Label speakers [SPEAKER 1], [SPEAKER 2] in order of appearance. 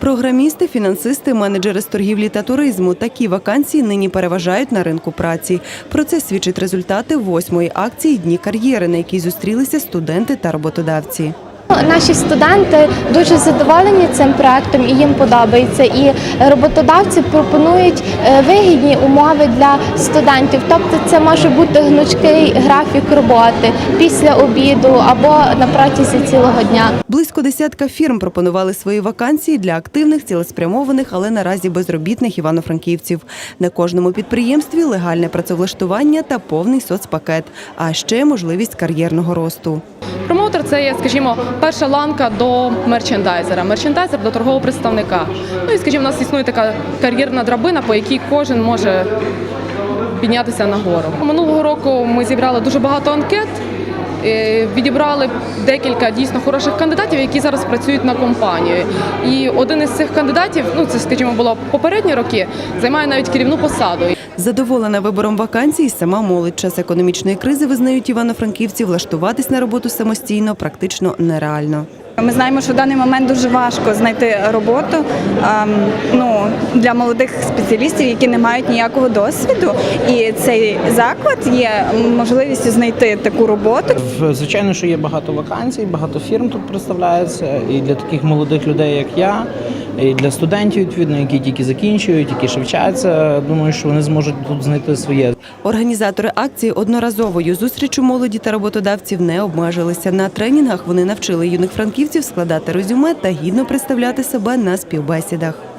[SPEAKER 1] Програмісти, фінансисти, менеджери з торгівлі та туризму. Такі вакансії нині переважають на ринку праці. Про це свідчать результати восьмої акції Дні кар'єри, на якій зустрілися студенти та роботодавці.
[SPEAKER 2] Наші студенти дуже задоволені цим проектом і їм подобається. І роботодавці пропонують е, вигідні умови для студентів. Тобто, це може бути гнучкий графік роботи після обіду або на протязі цілого дня.
[SPEAKER 1] Близько десятка фірм пропонували свої вакансії для активних, цілеспрямованих, але наразі безробітних івано-франківців. На кожному підприємстві легальне працевлаштування та повний соцпакет, а ще можливість кар'єрного росту.
[SPEAKER 3] Промоутер це є, скажімо, перша ланка до мерчендайзера, мерчендайзер до торгового представника. Ну і скажімо, у нас існує така кар'єрна драбина, по якій кожен може піднятися нагору. Минулого року ми зібрали дуже багато анкет. Е, Відібрали декілька дійсно хороших кандидатів, які зараз працюють на компанію. І один із цих кандидатів, ну це скажімо, було попередні роки, займає навіть керівну посаду.
[SPEAKER 1] Задоволена вибором вакансій сама молодь. Час економічної кризи визнають івано-франківці, влаштуватись на роботу самостійно практично нереально.
[SPEAKER 4] Ми знаємо, що в даний момент дуже важко знайти роботу ем, ну, для молодих спеціалістів, які не мають ніякого досвіду. І цей заклад є можливістю знайти таку роботу.
[SPEAKER 5] Звичайно, що є багато вакансій, багато фірм тут представляється. І для таких молодих людей, як я, і для студентів, відповідно, які тільки закінчують, які ще вчаться. Думаю, що вони зможуть тут знайти своє.
[SPEAKER 1] Організатори акції одноразовою зустрічю молоді та роботодавців не обмежилися. На тренінгах вони навчили юних франківців складати резюме та гідно представляти себе на співбесідах.